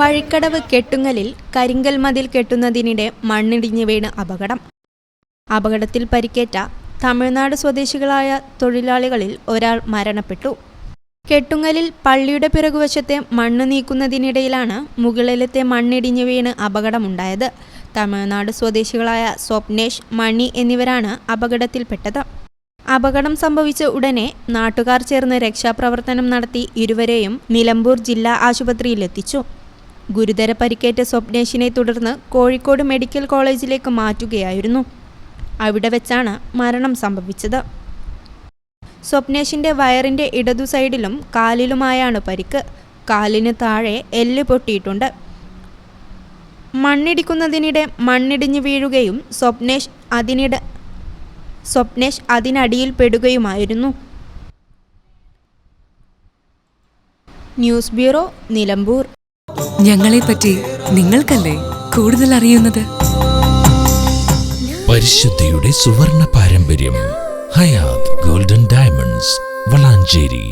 വഴിക്കടവ് കെട്ടുങ്ങലിൽ കരിങ്കൽ മതിൽ കെട്ടുന്നതിനിടെ മണ്ണിടിഞ്ഞ് വീണ് അപകടം. അപകടത്തിൽ പരിക്കേറ്റ തമിഴ്നാട് സ്വദേശികളായ തൊഴിലാളികളിൽ ഒരാൾ മരണപ്പെട്ടു. കെട്ടുങ്ങലിൽ പള്ളിയുടെ പിറകുവശത്തെ മണ്ണ് നീക്കുന്നതിനിടയിലാണ് മുകളിലത്തെ മണ്ണിടിഞ്ഞു വീണ് അപകടമുണ്ടായത്. തമിഴ്നാട് സ്വദേശികളായ സ്വപ്നേഷ് മണി എന്നിവരാണ് അപകടത്തിൽപ്പെട്ടത്. അപകടം സംഭവിച്ച ഉടനെ നാട്ടുകാർ ചേർന്ന് രക്ഷാപ്രവർത്തനം നടത്തി ഇരുവരെയും നിലമ്പൂർ ജില്ലാ ആശുപത്രിയിലെത്തിച്ചു ഗുരുതര പരിക്കേറ്റ സ്വപ്നേഷിനെ തുടർന്ന് കോഴിക്കോട് മെഡിക്കൽ കോളേജിലേക്ക് മാറ്റുകയായിരുന്നു. അവിടെ വെച്ചാണ് മരണം സംഭവിച്ചത്. സ്വപ്നേഷിന്റെ വയറിന്റെ ഇടതു സൈഡിലും കാലിലുമായാണ് പരിക്ക്. കാലിന് താഴെ എല്ല് പൊട്ടിയിട്ടുണ്ട്. മണ്ണിടിക്കുന്നതിനിടെ മണ്ണിടിഞ്ഞു വീഴുകയും സ്വപ്നേഷ് അതിനിട സ്വപ്നേഷ് അതിനടിയിൽ പെടുകയുമായിരുന്നു. News bureau Nilambur. ഞങ്ങളെപ്പറ്റി നിങ്ങൾക്കല്ലേ കൂടുതൽ അറിയുന്നത്? പരിശുദ്ധിയുടെ സുവർണ പാരമ്പര്യം ഹയാത് ഗോൾഡൻ ഡയമണ്ട്സ് വളാഞ്ചേരി.